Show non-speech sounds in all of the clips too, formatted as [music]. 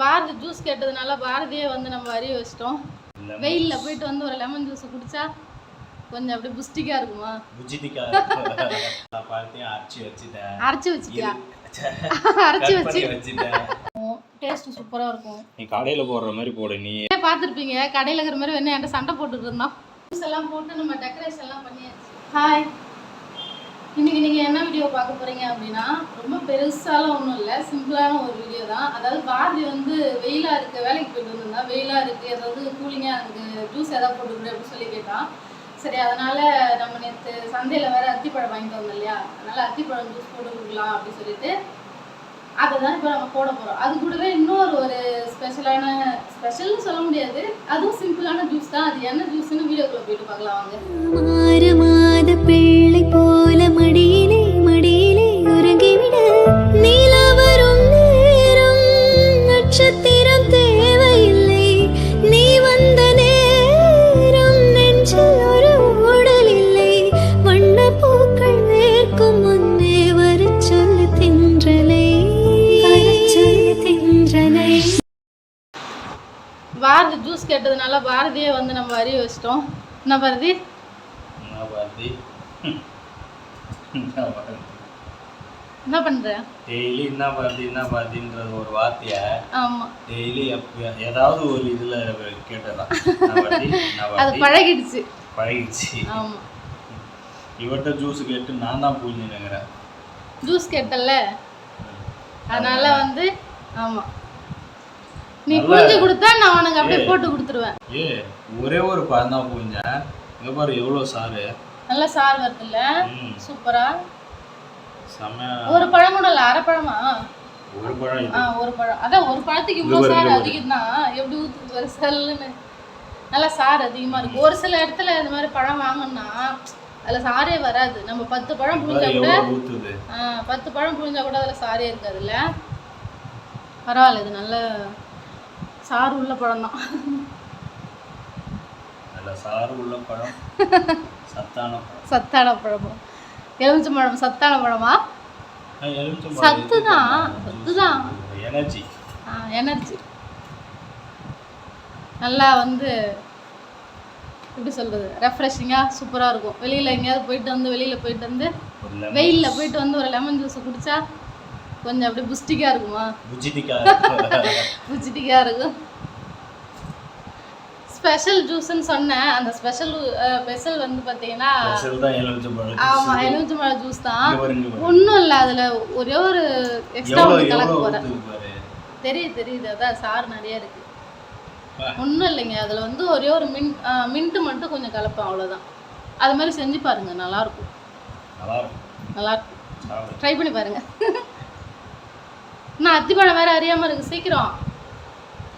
Bharathi juice கேட்டதுனால பாரதியே வந்து நம்ம அறிய வச்சிட்டோம். வெயில்ல போயிட்டு வந்து ஒரு லெமன் ஜூஸ் குடிச்சா கொஞ்சம் அப்படியே புஸ்டிக்கா இருக்குமா? பார்த்தையும் அரைச்சி வச்சுட்டேன். அரைச்சி வச்சிட்டியா? அரைச்சி வச்சு. டேஸ்ட் சூப்பரா இருக்கும். நீ கடையில போடுற மாதிரி போடு நீ. பார்த்துருப்பீங்க? கடையில் இருக்கிற மாதிரி வேணும் என்கிட்ட சண்டை போட்டுட்டு இருந்தோம் எல்லாம் போட்டு நம்ம டெக்கரேஷன் எல்லாம் பண்ணியாச்சு. ஹாய் இன்னைக்கு நீங்கள் என்ன வீடியோ பார்க்க போறீங்க அப்படின்னா ரொம்ப பெருசாலாம் ஒன்றும் இல்லை. சிம்பிளான ஒரு வீடியோ தான். அதாவது பாரதி வந்து வெயிலாக இருக்கு வேலைக்கு போயிட்டு வந்திருந்தா வெயிலாக இருக்கு. ஏதாவது கூலிங்காக எனக்கு ஜூஸ் ஏதாவது போட்டு அப்படின்னு சொல்லி கேட்டான். சரி அதனால நம்ம நேற்று சந்தையில் வேற அத்திப்பழம் வாங்கிட்டு வந்தோம் இல்லையா? அதனால அத்திப்பழம் ஜூஸ் போட்டு கொடுக்கலாம் அப்படின்னு சொல்லிட்டு அதை தான் இப்போ நம்ம போட போகிறோம் அது கூடவே இன்னொரு ஒரு ஸ்பெஷலான ஸ்பெஷல்னு சொல்ல முடியாது. அதுவும் சிம்பிளான ஜூஸ் தான். அது என்ன ஜூஸ்னு வீடியோக்குள்ளே போயிட்டு பார்க்கலாம் வாங்க. வச்சிட்டோம் என்ன பாரதி என்ன பண்ணுற டெய்லி என்ன பாரதி என்ன பாரதின்றது ஒரு வார்த்தைய ஆமாம் டெய்லி ஏதாவது ஒரு இதுல கேட்டதான் அது பழகிடுச்சு பழகிடுச்சு ஆமாம் இவர்கிட்ட ஜூஸ் கேட்டு நான் தான் புரிஞ்சுனுங்கிறேன் ஜூஸ் கேட்டல்ல அதனால வந்து ஆமாம் நீ புரிஞ்சு கொடுத்தா நான் உனக்கு அப்படியே. போட்டு கொடுத்துருவேன். ஏ ஒரே ஒரு பழம் தான் புரிஞ்சேன் இங்க பாரு எவ்வளோ சாறு. நல்ல சார் வருதுல்ல? ம். சூப்பரா? செம்ம ஒரு பழம் கூட இல்லை அரை பழமா? ஒரு பழம் ஆ ஒரு பழம். அதான் ஒரு பழத்துக்கு இங்க இவ்வளோ பாரு, சார் இங்க பாரு. அதிகம் தான் எப்படி ஊற்றுது ஒரு சல்லுன்னு. நல்லா சார் அதிகமாக இருக்கு. ஒரு சில இடத்துல இந்த மாதிரி பழம் வாங்கினா அதில் சாரே வராது. நம்ம பத்து பழம் புழிஞ்சா கூட பத்து பழம் புழிஞ்சா கூட அதில் சாரே இருக்காதுல்ல? பரவாயில்ல இது நல்ல சாறு உள்ள பழம் தான். நல்ல சாறு உள்ள பழம். சத்தான பழம். சத்தான பழம். எலுமிச்சை பழம் சத்தான பழமா? சத்து தான், சத்து தான். எனர்ஜி எனர்ஜி நல்லா வந்து எப்படி சொல்கிறது ரெஃப்ரெஷிங்காக சூப்பராக இருக்கும். வெளியில் எங்கேயாவது போயிட்டு வந்து வெளியில் போயிட்டு வந்து வெயிலில் போயிட்டு வந்து ஒரு லெமன் ஜூஸ் குடிச்சா கொஞ்சம் அப்படியே புஸ்டிக்காக இருக்குமா? புஜிதிக்கா புஸ்டிக்காக இருக்கும் ஸ்பெஷல் ஜூஸ்ன்னு சொன்னேன். அந்த ஸ்பெஷல் ஸ்பெஷல் வந்து பார்த்தீங்கன்னா ஆமாம் எலுமிச்சை மழை ஜூஸ் தான். ஒன்றும் இல்லை அதில் ஒரே ஒரு எக்ஸ்ட்ரா ஒன்று கலக்க போகிறேன் தெரியுது தெரியுது. அதான் சார் நிறைய இருக்கு. ஒன்றும் இல்லைங்க. அதில் வந்து ஒரே ஒரு மின் மின்ட்டு மட்டும் கொஞ்சம் கலப்பேன் அவ்வளோதான் அது மாதிரி செஞ்சு பாருங்க நல்லா இருக்கும். நல்லா இருக்கும். நல்லா இருக்கும். சாப்பிடு. ட்ரை பண்ணி பாருங்க. [laughs] நான் அத்திப்பழம் வேற அறியாம இருக்கு சீக்கிரம்.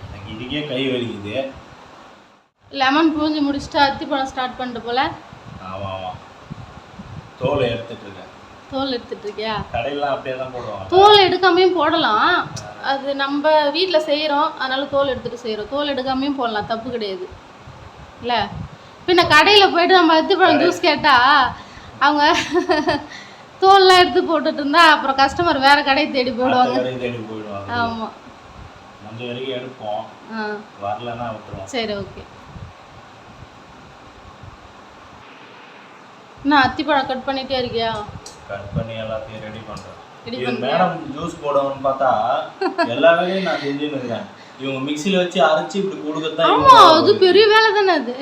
எனக்கு இதுக்கே கை வலிக்குது. லெமன் புழிஞ்சு முடிச்சுட்டு அத்திப்பழம் ஸ்டார்ட் பண்ணிட்டு போல. ஆமா ஆமா. தோலை எடுத்துட்டு இருக்கேன். தோல் எடுத்துட்டு இருக்கியா? கடையிலாம் அப்படியே தான் போடுவாங்க. தோல் எடுக்காமையும் போடலாம். அது நம்ம வீட்டில் செய்கிறோம் அதனால தோல் எடுத்துட்டு செய்கிறோம் தோல் எடுக்காமையும் போடலாம் தப்பு கிடையாது. இல்லை? பின்ன கடையில் போயிட்டு நம்ம அத்திப்பழம் ஜூஸ் கேட்டால் அவங்க தோல்லாம் எடுத்து போட்டுட்டு இருந்தா அப்புறம் கஸ்டமர் வேற கடையை தேடி போயிடுவாங்க. தேடி ஆமாம் நம்ம வரைக்கும் எடுப்போம். ஆ. வரலன்னா விட்டுருவோம். சரி ஓகே. நான் அத்திப்பழம் கட் பண்ணிட்டே இருக்கியா? கட் பண்ணி எல்லாத்தையும் ரெடி பண்றேன். Ready இது பண்றியா? மேடம் ஜூஸ் போடணும்னு பார்த்தா எல்லா வேலையும் நான் செஞ்சுன்னு இவங்க மிக்ஸில வச்சு அரைச்சு இப்படி கொடுக்கத்தான் ஆமா அது பெரிய வேலை தானே அது?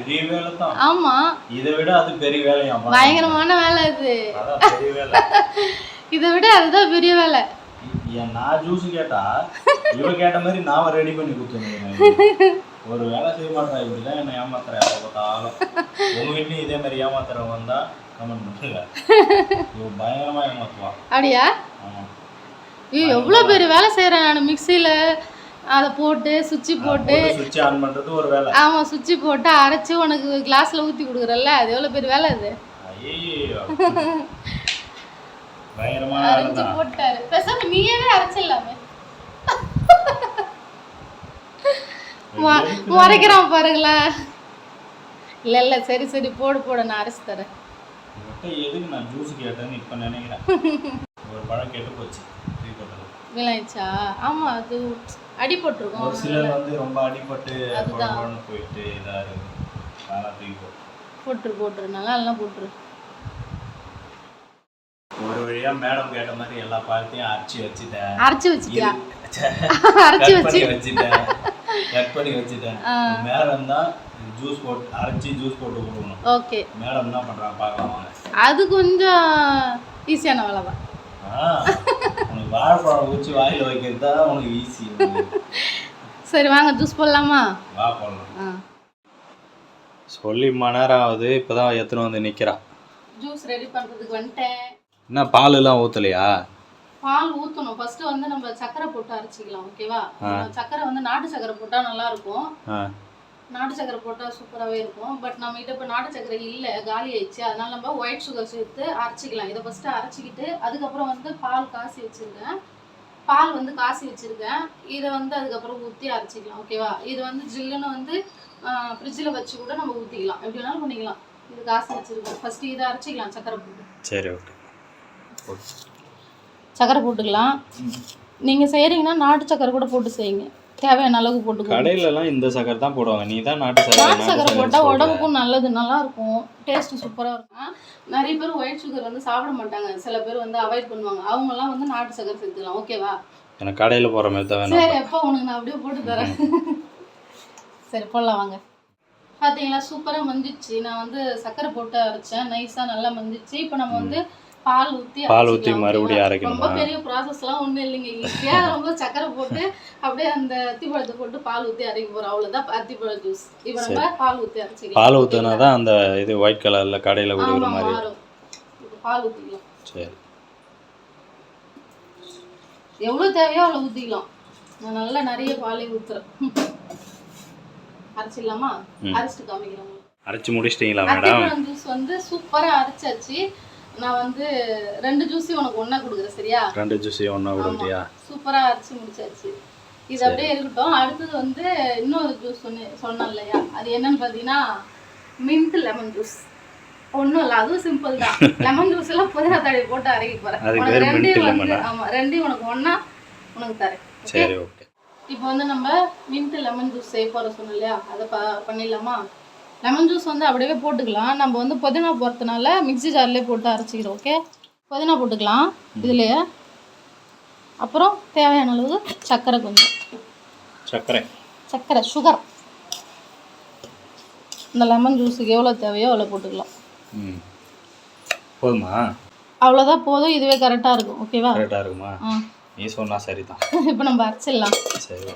பெரிய வேலை தான் ஆமா. இதை விட அது பெரிய வேலையாமா பயங்கரமான வேலை அது. பெரிய வேலை. [laughs] இதை விட அதுதான் பெரிய வேலை. நான் ஜூஸ் கேட்டா இவ கேட்ட மாதிரி நான் ரெடி பண்ணி கொடுத்துருந்தேன் ஒரு வேலை செய்ய மாட்டேன் இப்படிதான் என்ன ஏமாத்துறேன் பார்த்தாலும். உங்க வீட்லயும் இதே மாதிரி ஏமாத்துறவங்க வந்தா கமெண்ட் பண்ணுங்க. பயங்கரமா ஏமாத்துவான் அப்படியா? ஐயோ எவ்வளோ பெரிய வேலை செய்கிறேன் நான் மிக்சியில். அதை போட்டு சுவிட்சு போட்டு சுவிட்ச் ஆன் ஒரு வேலை. ஆமாம் சுவிட்சு போட்டு அரைச்சி உனக்கு கிளாஸில் ஊற்றி கொடுக்குறல்ல அது எவ்வளோ பெரிய வேலை அது? அரைச்சி போட்டாரு. பேசாம நீயே அரைச்சிடலாமே. முறைக்கிறான் பாருங்களேன். இல்லை இல்லை சரி சரி போடு போடு நான் அரைச்சி தரேன். இவர்கிட்ட எதுக்கு நான் ஜூஸ் கேட்டேன்னு இப்ப நினைக்கிறேன். ஒரு பழம் கெட்டு போச்சு. வீணாயிடுச்சா ஆமா அது அடி ஒரு சிலர் வந்து ரொம்ப அடிபட்டு அதுதான். போயிட்டு இதா இருக்கு போட்டுரு போட்டுரு. நல்லா எல்லாம் போட்டுரு. ஒரு வழியா மேடம் கேட்ட மாதிரி எல்லா பழத்தையும் அரைச்சி வச்சுட்டேன். அரைச்சி வச்சுட்டியா? அரைச்சி வச்சு. வச்சுட்டேன். கட் பண்ணி வச்சுட்டேன். மேடம் தான் ஜூஸ் போட்டு அரைச்சி ஜூஸ் போட்டு கொடுக்கணும். ஓகே. மேடம் என்ன பண்றாங்க? பார்க்கலாம் அது கொஞ்சம் ஈஸியான வேலை தான். வாழைப்பழம் ஊற்றி வாயில வைக்கிறது தான் உனக்கு ஈஸி சரி வாங்க ஜூஸ் போடலாமா? வா போடலாம். சொல்லி மணி நேரம் ஆகுது இப்போதான் எத்தனை வந்து நிக்கிறா. ஜூஸ் ரெடி பண்ணுறதுக்கு வந்துட்டேன். என்ன பால் எல்லாம் ஊத்தலையா? பால் ஊற்றணும் ஃபர்ஸ்ட் வந்து நம்ம சக்கரை போட்டு அரைச்சிக்கலாம் ஓகேவா சக்கரை வந்து நாட்டு சக்கரை போட்டால் நல்லா இருக்கும். நாட்டு சக்கரை போட்டால் சூப்பராகவே இருக்கும். பட் நம்ம கிட்ட இப்போ நாட்டு சக்கரை இல்லை காலி ஆயிடுச்சு. அதனால நம்ம ஒயிட் சுகர் சேர்த்து அரைச்சிக்கலாம். இதை ஃபஸ்ட்டு அரைச்சிக்கிட்டு அதுக்கப்புறம் வந்து பால் காசி வச்சுருக்கேன். பால் வந்து காசி வச்சுருக்கேன். இதை வந்து அதுக்கப்புறம் ஊற்றி அரைச்சிக்கலாம் ஓகேவா இது வந்து ஜில்லுன்னு வந்து ஃப்ரிட்ஜில் வச்சு கூட நம்ம ஊற்றிக்கலாம் எப்படி வேணாலும் பண்ணிக்கலாம். இது காசி வச்சுருக்கேன். ஃபஸ்ட்டு இதை அரைச்சிக்கலாம் சக்கரை போட்டு. சரி ஓகே சக்கரை போட்டுக்கலாம். நீங்கள் செய்கிறீங்கன்னா நாட்டு சக்கரை கூட போட்டு செய்யுங்க. தேவையான அளவுக்கு போட்டுக்கோங்க கடையிலலாம் இந்த சக்கரை தான் போடுவாங்க. நீ தான் நாட்டு சக்கரை நாட்டு சக்கரை போட்டால் உடம்புக்கும் நல்லது நல்லா இருக்கும் டேஸ்ட் சூப்பராக இருக்கும். நிறைய பேர் ஒயிட் சுகர் வந்து சாப்பிட மாட்டாங்க. சில பேர் வந்து அவாய்ட் பண்ணுவாங்க. அவங்கெல்லாம் வந்து நாட்டு சக்கரை சேர்த்துக்கலாம். ஓகேவா எனக்கு கடையில் போகிற மாதிரி தான் சரி எப்போ உனக்கு நான் அப்படியே போட்டு தரேன். சரி போடலாம் வாங்க. பார்த்தீங்களா சூப்பராக மஞ்சிச்சு. நான் வந்து சக்கரை போட்டு அரைச்சேன். நைஸாக நல்லா மஞ்சிச்சு. இப்போ நம்ம வந்து பால் ஊற்றி பால் ஊத்தி மறுபடியும் அரைக்கணுமா? ரொம்ப பெரிய ப்ராசஸ்லாம் ஒன்றும் இல்லைங்க. ஈஸியாக [laughs] ரொம்ப சக்கரை போட்டு அப்படியே அந்த அத்திப்பழத்தை போட்டு பால் ஊற்றி அரைக்க போகிறோம் அவ்வளோதான் அத்திப்பழ ஜூஸ் இப்போ நம்ம பால் ஊற்றி அரைச்சிக்கலாம். பால் ஊற்றினா தான் அந்த இது ஒயிட் கலரில் கடையில் கொடுக்குற மாதிரி. இப்போ பால் ஊற்றிக்கலாம் சரி. எவ்வளோ தேவையோ அவ்வளோ ஊற்றிக்கலாம் நான் நல்லா நிறைய பாலே ஊற்றுறேன் அரைச்சிடலாமா? அரைச்சிட்டு காமிக்கிறேன். அரைச்சி முடிச்சிட்டிங்களா மேடம்? ஜூஸ் வந்து சூப்பராக அரைச்சாச்சு. நான் வந்து ரெண்டு ஜூஸையும் உனக்கு ஒன்றா கொடுக்குறேன் சரியா? ரெண்டு ஜூஸையும் ஒன்றா கொடுத்தியா சூப்பராக அரைச்சி முடிச்சாச்சு. இது அப்படியே இருக்கட்டும். அடுத்தது வந்து இன்னொரு ஜூஸ் ஒன்று சொன்னேன் இல்லையா? அது என்னன்னு பார்த்தீங்கன்னா மின்ட் லெமன் ஜூஸ் ஒன்றும் இல்லை அதுவும் சிம்பிள் தான். [laughs] லெமன் ஜூஸ் எல்லாம் புதினா தழை போட்டு அரைக்க போகிறேன் உனக்கு ரெண்டையும் வந்து? ஆமாம் ரெண்டையும் உனக்கு ஒன்றா உனக்கு தரேன் சரி ஓகே இப்போ வந்து நம்ம மின்ட் லெமன் ஜூஸ் செய்ய போகிற சொன்னோம் இல்லையா? அதை ப பண்ணிடலாமா? லெமன் ஜூஸ் வந்து அப்படியே போட்டுக்கலாம். நம்ம வந்து புதினா போகிறதுனால மிக்ஸி ஜார்லேயே போட்டு அரைச்சிக்கிறோம் ஓகே புதினா போட்டுக்கலாம் இதுலேயே. அப்புறம் தேவையான அளவு சர்க்கரை கொஞ்சம். சர்க்கரை. சர்க்கரை சுகர் இந்த லெமன் ஜூஸுக்கு எவ்வளோ தேவையோ அவ்வளோ போட்டுக்கலாம். ம். போதுமா? அவ்வளோதான் போதும் இதுவே கரெக்டாக இருக்கும் ஓகேவா கரெக்டாக இருக்குமா? ஆ. நீ சொன்னா சரிதான். [laughs] இப்போ நம்ம அரைச்சிடலாம். சரி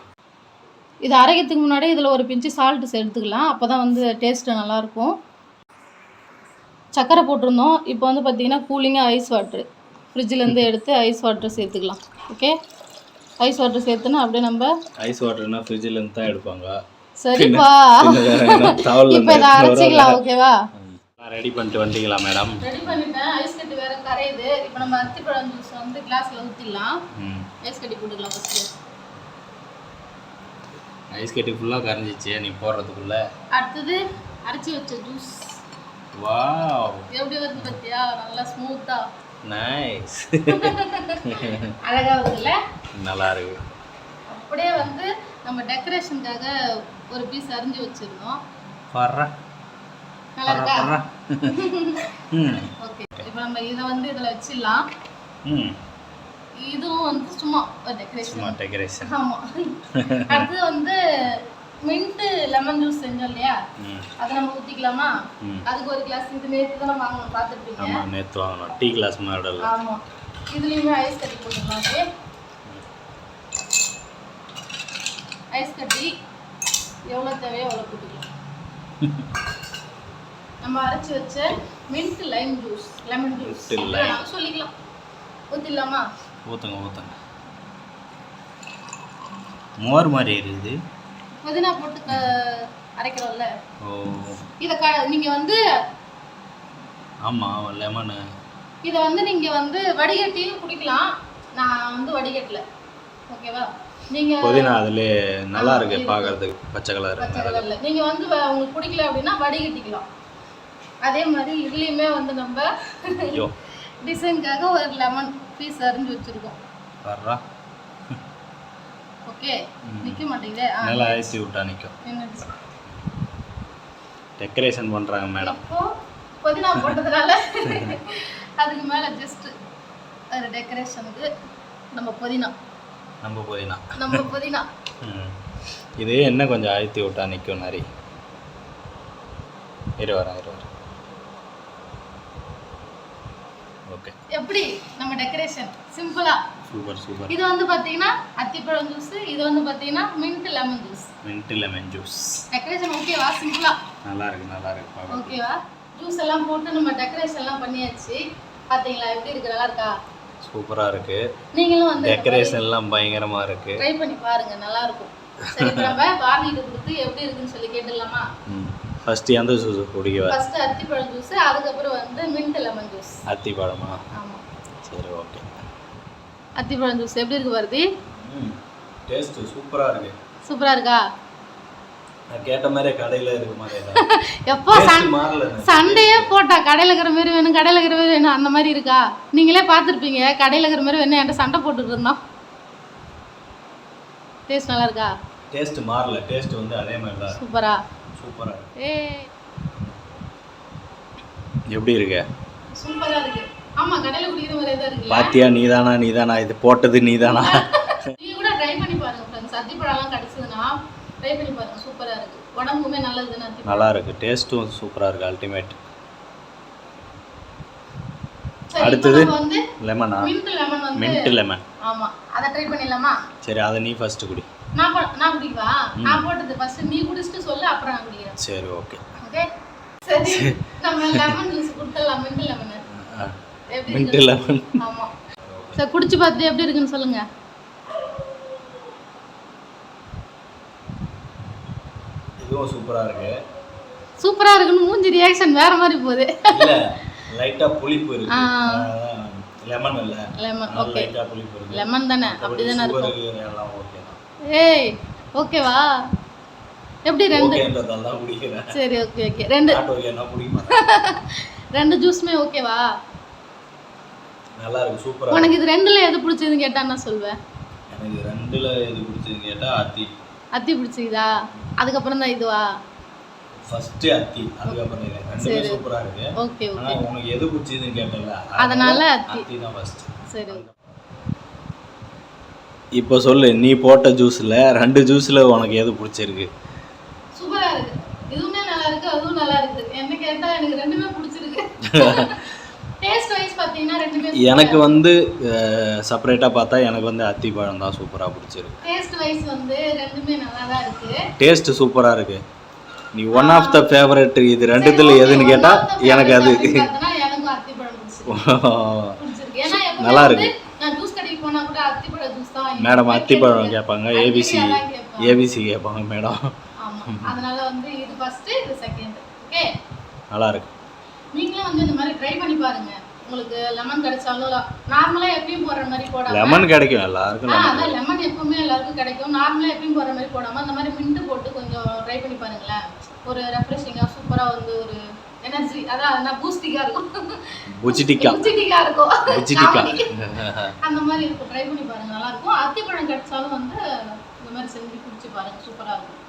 இது அரைக்கிறதுக்கு முன்னாடி இதில் ஒரு பிஞ்சு சால்ட்டு சேர்த்துக்கலாம். அப்போ தான் வந்து டேஸ்ட்டு நல்லாயிருக்கும். சர்க்கரை போட்டிருந்தோம். இப்போ வந்து பார்த்தீங்கன்னா கூலிங்காக ஐஸ் வாட்ரு ஃப்ரிட்ஜிலேருந்து எடுத்து ஐஸ் வாட்டர் சேர்த்துக்கலாம். ஓகே ஐஸ் வாட்டர் சேர்த்துனா அப்படியே நம்ம ஐஸ் வாட்டர்னா ஃப்ரிட்ஜில் இருந்து தான் எடுப்பாங்க. சரிப்பா. இப்போ இதை அரைச்சிக்கலாம் ஓகேவா ரெடி பண்ணிட்டு வந்துட்டீங்களா மேடம் ரெடி பண்ணிட்டேன். ஐஸ் கட்டி வேற கரையுது. இப்போ நம்ம அத்திப்பழம் ஜூஸ் வந்து கிளாஸில் ஊற்றிடலாம் ம். ஐஸ் கட்டி போட்டுக்கலாம் ஃபஸ்ட்டு ஐஸ் கட்டி ஃபுல்லாக கரைஞ்சிச்சு நீ போடுறதுக்குள்ள. அடுத்தது அரைச்சி வச்ச ஜூஸ் வாவ் எப்படி வருது பார்த்தியா நல்லா ஸ்மூத்தாக நைஸ் [laughs] அழகா வருதுல்ல? நல்லா இருக்கு. அப்படியே வந்து நம்ம டெக்கரேஷனுக்காக ஒரு பீஸ் அரிஞ்சு வச்சிருந்தோம். வர்ற நல்லா இருக்கா? ஓகே [laughs] இப்போ நம்ம இதை வந்து இதில் வச்சிடலாம். ம். இதுவும் வந்து சும்மா டெக்கரேஷன் சும்மா டெக்கரேஷன் ஆமாம் அடுத்தது வந்து மின்ட்டு லெமன் ஜூஸ் செஞ்சோம் இல்லையா? அதை நம்ம ஊற்றிக்கலாமா ம். அதுக்கு ஒரு கிளாஸ் இது நேற்று தான் வாங்கணும் பார்த்துருப்பீங்க. ஆமாம் நேற்று வாங்கினோம். Tea glass model. ஆமாம் இதுலேயுமே ஐஸ் கட்டி போட்டுக்கலாம் ஓகே? ஐஸ் கட்டி எவ்வளோ தேவையோ அவ்வளோ போட்டுக்கலாம். [laughs] நம்ம அரைச்சி வச்ச mint lime juice lemon juice சொல்லிக்கலாம். ஊற்றிடலாமா ஊற்றுங்க ஊற்றுங்க மோர் மாதிரி இருக்குது. புதினா போட்டு அரைக்கிறோம்ல. ஓ. இதை க நீங்கள் வந்து ஆமாம் லெமனு. இதை வந்து நீங்கள் வந்து வடிகட்டியும் குடிக்கலாம். நான் வந்து வடிகட்டல. ஓகேவா? நீங்கள் புதினா அதுலேயே நல்லா இருக்கு பார்க்கறதுக்கு பச்சை கலர் பச்சை கலர்ல. நீங்க வந்து உங்களுக்கு பிடிக்கல அப்படின்னா வடிகட்டிக்கலாம். அதே மாதிரி இதுலயுமே வந்து நம்ம ஐயோ. டிசைனுக்காக ஒரு லெமன். பீஸ் அரிஞ்சு வச்சிருக்கோம். வர்றா. ஓகே நிக்க மாட்டேங்குதே. ஆ, நல்லா அழைச்சி விட்டா நின்னுடுச்சு. டெக்கரேஷன் பண்ணுறாங்க மேடம். புதினா போட்டதுனால. அதுக்கு மேல ஜஸ்ட் ஒரு டெக்கரேஷனுக்கு நம்ம புதினா. நம்ம போயினா நம்ம புதினா. இது என்ன கொஞ்சம் அழுத்தி விட்டா நிற்கும் நிறைய இரு வரேன் இரு வரேன் ஓகே எப்படி? நம்ம டெக்கரேஷன் சிம்பிளா சூப்பர் சூப்பர் இது வந்து பாத்தீங்கன்னா அத்திப்பழம் ஜூஸ் இது வந்து பாத்தீங்கன்னா mint lemon juice mint lemon juice decoration ஓகேவா சிம்பிளா நல்லா இருக்கு நல்லா இருக்கு. ஓகேவா ஜூஸ் எல்லாம் போட்டு நம்ம டெக்கரேஷன் எல்லாம் பண்ணியாச்சு. பாத்தீங்களா? எப்படி இருக்கு? நல்லா இருக்கா சூப்பரா இருக்கு. நீங்களும் வந்து டெக்கரேஷன் எல்லாம் பயங்கரமா இருக்கு. ட்ரை பண்ணி பாருங்க. நல்லா இருக்கும். சரி நம்ம பார்லிட்டு கொடுத்து எப்படி இருக்குன்னு சொல்லி கேட்டுடலாமா? ஃபர்ஸ்ட் எந்த ஜூஸ் குடிக்கவா ஃபர்ஸ்ட் அத்திப்பழம் ஜூஸ் அதுக்கப்புறம் வந்து மின்ட் லெமன் ஜூஸ். அத்தி பழமா ஆமா. சரி ஓகே. அத்திப்பழம் ஜூஸ் எப்படி இருக்கு பாரதி? டேஸ்ட் சூப்பரா இருக்கு. சூப்பரா இருக்கா? கேட்ட மாதிரியே கடையில இருக்கு மாதிரி [laughs] எப்போ சண்டையே போட்டா கடையில் இருக்கிற மாதிரி வேணும் கடையில் இருக்கிற மாதிரி வேணும் அந்த மாதிரி இருக்கா? நீங்களே பார்த்துருப்பீங்க கடையில் இருக்கிற மாதிரி வேணும் என்கிட்ட சண்டை போட்டுட்டு இருந்தோம் டேஸ்ட் நல்லா இருக்கா? டேஸ்ட் மாறல டேஸ்ட் வந்து அதே மாதிரி தான் சூப்பரா. சூப்பரா இருக்கு. ஏ. எப்படி இருக்கு? சூப்பரா இருக்கு. ஆமா கடையில் குடிக்கிற மாதிரியே தான் இருக்குல்ல? பாத்தியா நீதானா நீதானா? இது போட்டது நீதானா? நீங்க கூட ட்ரை பண்ணி பாருங்க ஃப்ரெண்ட்ஸ் அத்திப்பழம்லாம் கிடைச்சதுன்னா ட்ரை பண்ணி பாருங்க. சூப்பரா இருக்கு. உடம்புக்குமே நல்லது நல்லா இருக்கு. டேஸ்ட்டும் சூப்பரா இருக்கு அல்டிமேட் அடுத்தது? லெமனா மின்ட் லெமன் வந்து மின்ட் லெமன் ஆமா அதை ட்ரை பண்ணிடலாமா? சரி அதை நீ ஃபர்ஸ்ட் குடி. நான் நான் குடிக்கவா? நான் போட்டது ஃபர்ஸ்ட் நீ குடிச்சிட்டு சொல்லு அப்புறம் நான் குடிக்கிறேன். சரி ஓகே ஓகே சரி நம்ம லெமன் ஜூஸ் கொடுத்துடலாம் மின்ட் லெமன் எப்படி மின்ட் இருக்கு லெமன் ஆமா. சரி குடிச்சு பார்த்துட்டு எப்படி இருக்குன்னு சொல்லுங்க. இதுவும் சூப்பரா இருக்கு. சூப்பரா இருக்குன்னு மூஞ்சி ரியாக்ஷன் வேற மாதிரி போகுது. இல்ல லைட்டா புளிப்பு இருக்கு. லெமன் இல்ல. லெமன் ஓகே லைட்டா புளிப்பு இருக்கு. லெமன் தானே அப்படிதானே இருக்கும் சுகர் எல்லாம் ஓகே தான் ஏய் ஓகேவா? எப்படி ரெண்டு? சரி ஓகே ஓகே. ரெண்டு [laughs] ரெண்டு ஜூஸுமே ஓகேவா? நல்லா இருக்கு சூப்பரா உனக்கு இது ரெண்டுல எது பிடிச்சதுன்னு கேட்டா என்ன சொல்வேன். எனக்கு ரெண்டுல எது பிடிச்சது கேட்டா அத்தி. அத்தி பிடிச்சிக்குதா அதுக்கப்புறம் தான் இதுவா? ஃபர்ஸ்ட் அத்தி அதுக்கப்புறம் இது. ரெண்டுமே சூப்பரா இருக்கு. Okay okay. உனக்கு எது பிடிச்சதுன்னு கேட்டல அதனால. அத்தி. தான் ஃபர்ஸ்ட் சரி இப்போ சொல்லு நீ போட்ட ஜூஸ்ல ரெண்டு ஜூஸ்ல உனக்கு எது பிடிச்சிருக்கு? சூப்பரா இருக்கு. இதுவுமே நல்லா இருக்கு அதுவும் நல்லா இருக்கு. என்ன கேட்டா எனக்கு ரெண்டுமே பிடிச்சிருக்கு. [laughs] எனக்கு வந்து செப்பரேட்டா பார்த்தா எனக்கு வந்து அத்தி பழம் தான் சூப்பரா பிடிச்சிருக்கு. டேஸ்ட் வைஸ் வந்து ரெண்டுமே நல்லா தான் இருக்கு. டேஸ்ட் சூப்பரா இருக்கு. நீ ஒன் ஆஃப் த ஃபேவரட் இது ரெண்டுத்துல எதுன்னு கேட்டா எனக்கு அது [laughs] நல்லா வந்து நான் ஜூஸ் கடைக்கு போனா கூட அத்திப்பழம் ஜூஸ் தான் வாங்கி மேடம். அத்திப்பழம் கேட்பாங்க ஏபிசி. ஏபிசி கேட்பாங்க. மேடம். ஆமா அதனால வந்து இது ஃபர்ஸ்ட் இது செகண்ட் ஓகே நல்லா இருக்கு. நீங்களும் வந்து இந்த மாதிரி ட்ரை பண்ணி பாருங்க. உங்களுக்கு லெமன் கிடைச்சாலும் நார்மலா எப்பயும் போடுற மாதிரி போடாம லெமன் கிடைக்கும் எல்லாருக்கும் அதான் லெமன் எப்பவுமே எல்லாருக்கும் கிடைக்கும். நார்மலா எப்பயும் போடுற மாதிரி போடாம அந்த மாதிரி மின்ட் போட்டு கொஞ்சம் ட்ரை பண்ணி பாருங்களேன். ஒரு ரெஃப்ரெஷிங்கா சூப்பரா வந்து ஒரு எனர்ஜி அதான் நான் பூஸ்டிக்கா இருக்கும். புச்சிட்டிக்கா பூஸ்டிக்கா இருக்கும். புச்சிட்டிக்கா காமெடி. அந்த மாதிரி இருக்கும். ட்ரை பண்ணி பாருங்க நல்லா இருக்கும். அத்திப்பழம் கிடைச்சாலும் வந்து இந்த மாதிரி செஞ்சு குடிச்சு பாருங்க. சூப்பரா இருக்கும்.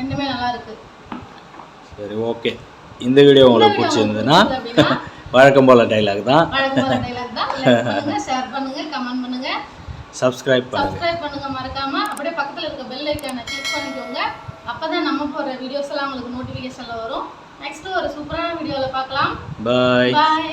ரெண்டுமே நல்லா இருக்கு. சரி ஓகே இந்த வீடியோ உங்களுக்கு பிடிச்சிருந்ததுன்னா வழக்கம் போல டைலாக் தான். வழக்கம் போல dialogue தான். ஷேர் பண்ணுங்க கமெண்ட் பண்ணுங்க சப்ஸ்கிரைப் பண்ணுங்க. சப்ஸ்கிரைப் பண்ணுங்க. மறக்காம. அப்படியே பக்கத்துல இருக்க பெல் ஐக்கானை கிளிக் பண்ணிக்கோங்க. அப்பதான் நம்ம போடுற வீடியோஸ் எல்லாம் உங்களுக்கு நோட்டிபிகேஷன்ல வரும். நெக்ஸ்ட் ஒரு சூப்பரான வீடியோல பார்க்கலாம். பாய் பாய்